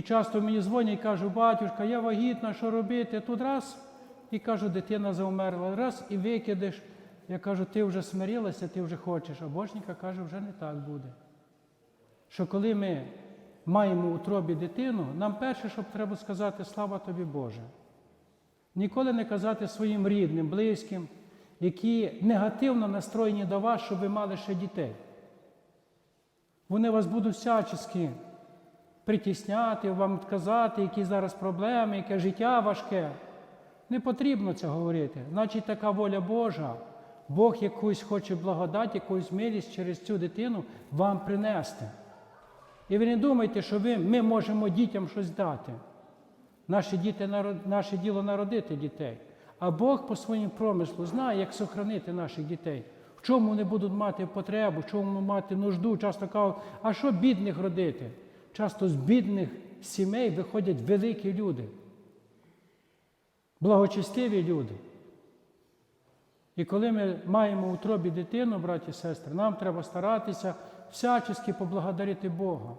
І часто мені дзвонять і кажуть, батюшка, я вагітна, що робити? Тут раз і кажу, дитина заумерла, раз і викидеш. Я кажу, ти вже смирилася, ти вже хочеш. А Божніка каже, вже не так буде. Що коли ми маємо у утробі дитину, нам перше, що треба сказати, слава тобі Боже. Ніколи не казати своїм рідним, близьким, які негативно настроєні до вас, щоб ви мали ще дітей. Вони вас будуть всячески притісняти, вам казати, які зараз проблеми, яке життя важке. Не потрібно це говорити. Значить, така воля Божа. Бог якусь хоче благодать, якусь милість через цю дитину вам принести. І ви не думайте, що ви, ми можемо дітям щось дати. Наші діти, наше діло народити дітей. А Бог по своїм промислу знає, як сохранити наших дітей, в чому вони будуть мати потребу, в чому мати нужду. Часто кажуть, а що бідних родити? Часто з бідних сімей виходять великі люди, благочестиві люди. І коли ми маємо у утробі дитину, браті і сестри, нам треба старатися всячески поблагодарити Бога.